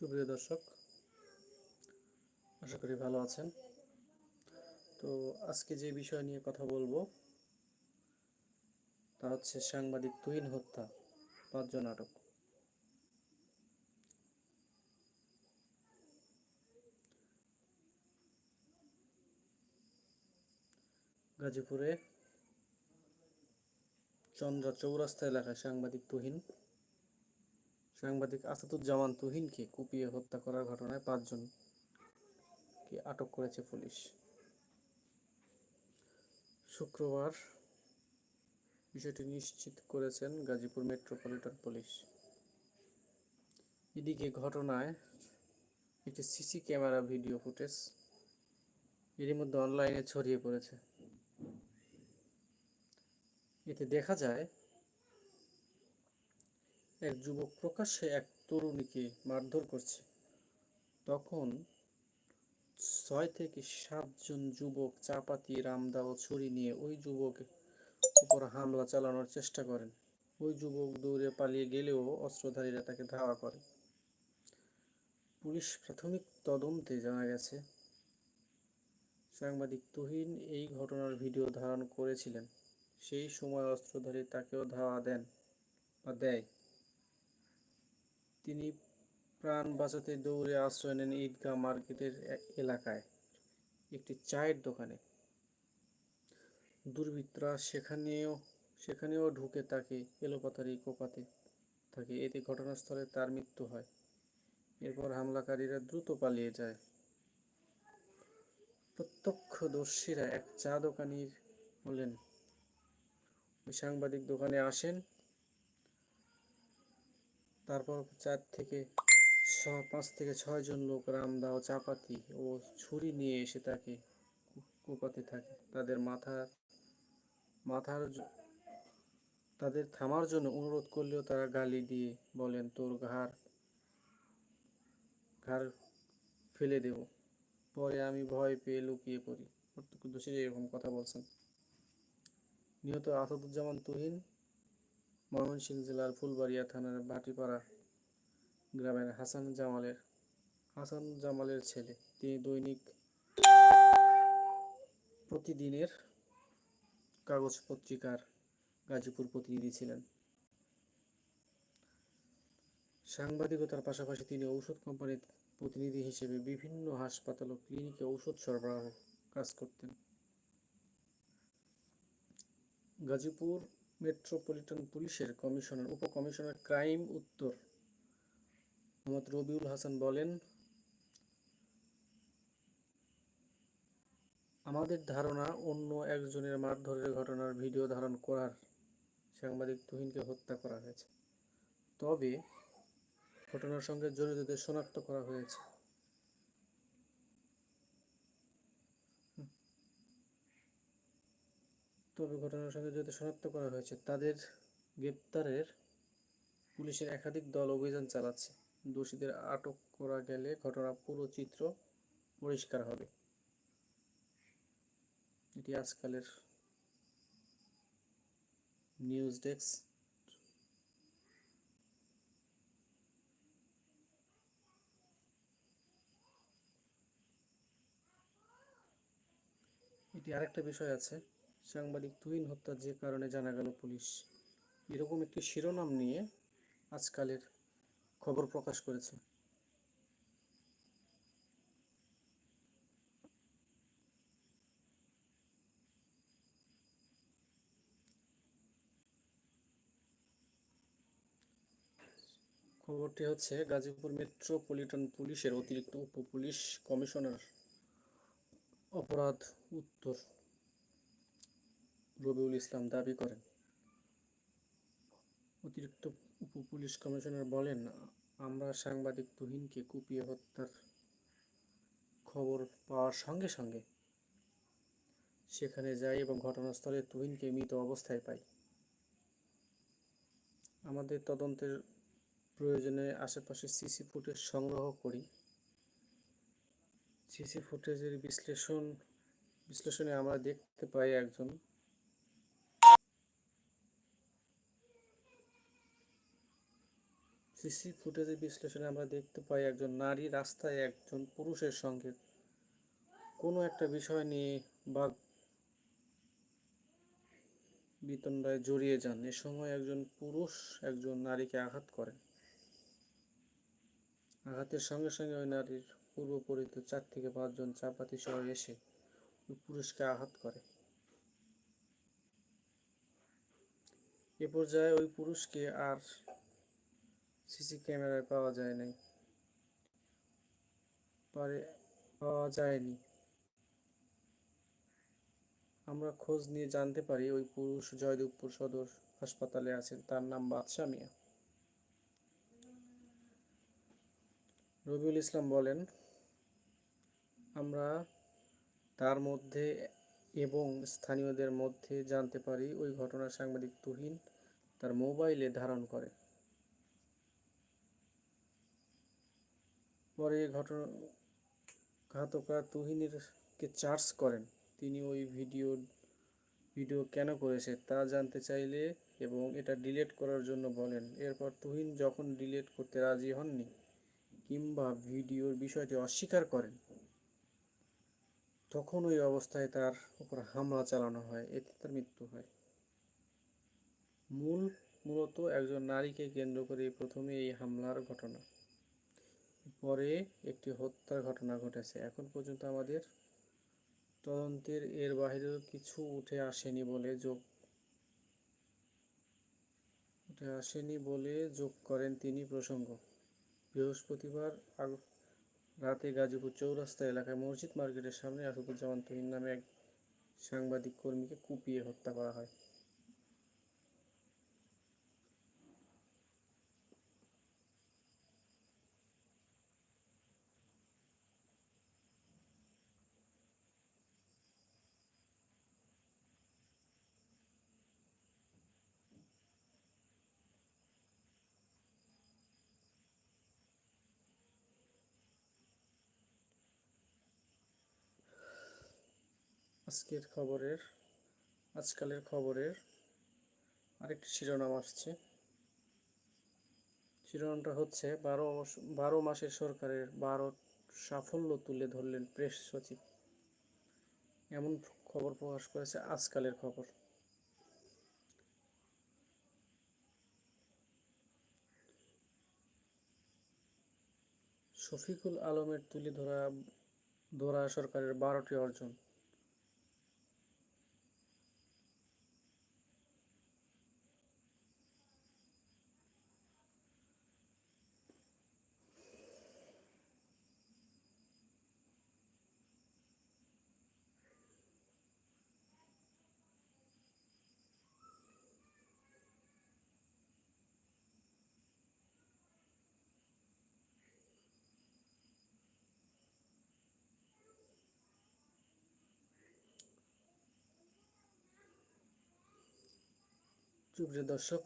সুপ্রিয় দর্শক, আশা করি ভালো আছেন। তো আজকে যে বিষয় নিয়ে কথা বলব, তা হচ্ছে সাংবাদিক তুহিন হত্যা, পাঁচজন আটক। গাজীপুরে চন্দ্রা চৌরাস্তা এলাকায় সাংবাদিক তুহিন সাংবাদিক আসাদুজ্জামান তুহিনকে কুপিয়ে হত্যা করার ঘটনায় পাঁচজনকে আটক করেছে পুলিশ। শুক্রবার বিষয়টি নিশ্চিত করেছেন গাজীপুর মেট্রোপলিটন পুলিশ। এদিকে ঘটনায় একটি সিসি ক্যামেরা ভিডিও ফুটেজ এরই মধ্যে অনলাইনে ছড়িয়ে পড়েছে। এতে দেখা যায় এক যুবক প্রকাশ্যে এক তরুণীকে মারধর করছে। তখন ছয় থেকে সাতজন যুবক চাপাতি রামদা ও ছুরি নিয়ে ওই যুবকের উপর হামলা চালানোর চেষ্টা করেন। ওই যুবক দৌড়ে পালিয়ে গেলেও অস্ত্রধারীরা তাকে ধাওয়া করে। পুলিশ প্রাথমিক তদন্তে জানা গেছে, সাংবাদিক তুহিন এই ঘটনার ভিডিও ধারণ করেছিলেন। সেই সময় অস্ত্রধারী তাকেও ধাওয়া দেন বা দেয়। তিনি প্রাণ বাঁচাতে দৌড়ে আশ্রয় নেন ঈদগাহ মার্কেটের এলাকায়, একটি চায়ের দোকানে। দুর্বৃত্তরা সেখানেও সেখানেও ঢুকে তাকে এলোপাতারি কোপাতে থাকে। এতে ঘটনাস্থলে তার মৃত্যু হয়। এরপর হামলাকারীরা দ্রুত পালিয়ে যায়। প্রত্যক্ষদর্শীরা এক চা দোকানির বলেন সাংবাদিক দোকানে আসেন তারপর চার থেকে ছ, পাঁচ থেকে ছয় জন লোক রামদা ও চাপাতি ও ছুরি নিয়ে এসে তাকে কুপাতে থাকে। তাদের মাথা, মাথার তাদের থামার জন্য অনুরোধ করলেও তারা গালি দিয়ে বলেন, তোর ঘাড় ঘাড় ফেলে দেব। পরে আমি ভয় পেয়ে লুকিয়ে পড়ি। প্রত্যক্ষদর্শী এরকম কথা বলছেন। নিহত আসাদুজ্জামান তুহিন ময়মনসিংহ জেলার ফুলবাড়িয়া থানার ভাটিপাড়া গ্রামের হাসান জামালের হাসান জামালের ছেলে। তিনি দৈনিক প্রতিদিনের কাগজ পত্রিকার গাজীপুর প্রতিনিধি ছিলেন। সাংবাদিকতার পাশাপাশি তিনি ঔষধ কোম্পানির প্রতিনিধি হিসেবে বিভিন্ন হাসপাতাল ও ক্লিনিকে ঔষধ সরবরাহ কাজ করতেন। গাজীপুর মেট্রোপলিটন পুলিশের কমিশনার, উপকমিশনার ক্রাইম উত্তর। মোহাম্মদ রবিউল হাসান বলেন, আমাদের ধারণা অন্য একজনের মারধরের ঘটনার ভিডিও ধারণ করার সাংবাদিক তুহিনকে হত্যা করা হয়েছে। তবে ঘটনার সঙ্গে জড়িতদের শনাক্ত করা হয়েছে। তবে ঘটনার সঙ্গে জড়িত শনাক্ত করা হয়েছে। তাদের গ্রেপ্তারের পুলিশের একাধিক দল অভিযান চালাচ্ছে। দোষীদের আটক করা গেলে ঘটনার পুরো চিত্র পরিষ্কার হবে। এটি আজকালের নিউজ ডেস্ক। এটি আরেকটা বিষয় আছে। সাংবাদিক তুহিন হত্যা যে কারণে জানা গেল পুলিশ। এরকম একটি শিরোনাম নিয়ে আজকালের খবর প্রকাশ করেছে। খবরটি হচ্ছে, গাজীপুর মেট্রোপলিটন পুলিশের অতিরিক্ত উপ পুলিশ কমিশনার অপরাধ উত্তর। রবিউল ইসলাম দাবি করেন। অতিরিক্ত উপ পুলিশ কমিশনার বলেন, আমরা সাংবাদিক তুহিনকে কুপিয়ে হত্যার খবর পাওয়ার সঙ্গে সঙ্গে সেখানে যাই এবং ঘটনাস্থলে তুহিনকে মৃত অবস্থায় পাই। আমাদের তদন্তের প্রয়োজনে আশেপাশে সিসি ফুটেজ সংগ্রহ করি। সিসি ফুটেজের বিশ্লেষণ বিশ্লেষণে আমরা দেখতে পাই একজন সিসি ফুটেজের বিশ্লেষণে আমরা দেখতে পাই একজন নারী রাস্তায় একজন পুরুষের সঙ্গে। কোনো একটা বিষয় নিয়ে বা বিতণ্ডায় জড়িয়ে যান। এ সময় একজন পুরুষ একজন নারীকে আঘাত করেন। আঘাতের সঙ্গে সঙ্গে ওই নারীর পূর্ব পরিচিত চার থেকে পাঁচজন চাপাতি সহ এসে ওই পুরুষকে আঘাত করে। এ পর্যায়ে ওই পুরুষকে আর সিসি ক্যামেরায় পাওয়া যায় নাই। পারে, পাওয়া যায়নি। আমরা খোঁজ নিয়ে জানতে পারি ওই পুরুষ জয়দেবপুর সদর হাসপাতালে আছেন, তার নাম বাদশা মিয়া। রবিউল ইসলাম বলেন, আমরা তার মধ্যে এবং স্থানীয়দের মধ্যে জানতে পারি ওই ঘটনা সাংবাদিক তুহিন তার মোবাইলে ধারণ করে পরে ঘটনা, ঘাতকরা তুহিনেরকে চার্জ করেন। তিনি ওই ভিডিও ভিডিও কেন করেছে তা জানতে চাইলে এবং এটা ডিলিট করার জন্য বলেন। এরপর তুহিন যখন ডিলিট করতে রাজি হননি কিংবা ভিডিওর বিষয়টি অস্বীকার করেন, তখন ওই অবস্থায় তার উপর হামলা চালানো হয়, এতে তার মৃত্যু হয়। মূল, মূলত একজন নারীকে কেন্দ্র করে প্রথমে এই হামলার ঘটনা। পরে একটি হত্যার ঘটনা ঘটেছে। এখন পর্যন্ত আমাদের তদন্তের এর বাইরেও কিছু উঠে আসেনি বলে যোগ উঠে আসেনি বলে যোগ করেন তিনি প্রসঙ্গ। বৃহস্পতিবার রাতে গাজীপুর চৌরাস্তা এলাকায় মসজিদ মার্কেটের সামনে আসাদুজ্জামান তুহিন নামে এক সাংবাদিক কর্মীকে কুপিয়ে হত্যা করা হয়। আজকের খবরের, আজকালের খবরের আরেকটি শিরোনাম আসছে। শিরোনামটা হচ্ছে, বারো বারো মাসের সরকারের বারো সাফল্য তুলে ধরলেন প্রেস সচিব। এমন খবর প্রকাশ করেছে আজকালের খবর। শফিকুল আলমের তুলে ধরা ধরা সরকারের বারোটি অর্জন। সুপ্রিয় দর্শক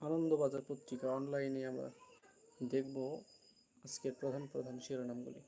আনন্দবাজার পত্রিকা অনলাইনে আমরা দেখব আজকের প্রধান প্রধান শিরোনামগুলি।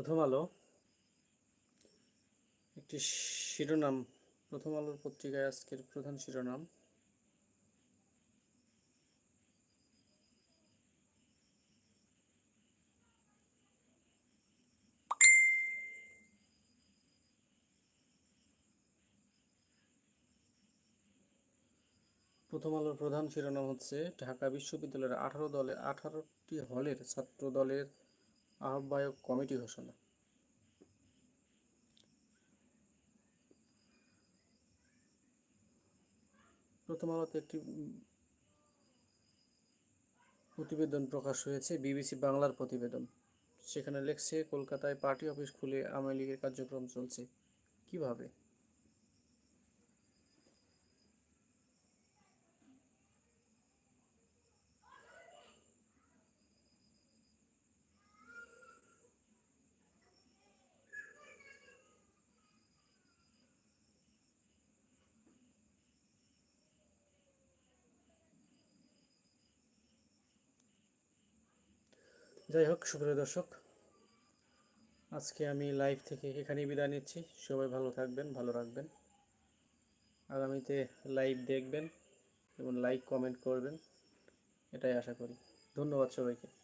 প্রথম আলো। একটি শিরোনাম, প্রথম আলোর পত্রিকায় আজকের প্রধান শিরোনাম। প্রথম আলোর প্রধান শিরোনাম হচ্ছে, ঢাকা বিশ্ববিদ্যালয়ের আঠারো দলে আঠারোটি হলের ছাত্র দলের আহ্বায়ক কমিটি ঘোষণা। প্রথম আলোতে একটি প্রতিবেদন প্রকাশ হয়েছে, বিবিসি বাংলার প্রতিবেদন। সেখানে লেখছে, কলকাতায় পার্টি অফিস খুলে আওয়ামী লীগের কার্যক্রম চলছে। কীভাবে? যাই হোক, সুপ্রিয় দর্শক, আজকে আমি লাইভ থেকে এখানেই বিদায় নিচ্ছি। সবাই ভালো থাকবেন, ভালো রাখবেন। আগামীতে লাইভ দেখবেন এবং লাইক কমেন্ট করবেন। এটাই আশা করি। ধন্যবাদ সবাইকে।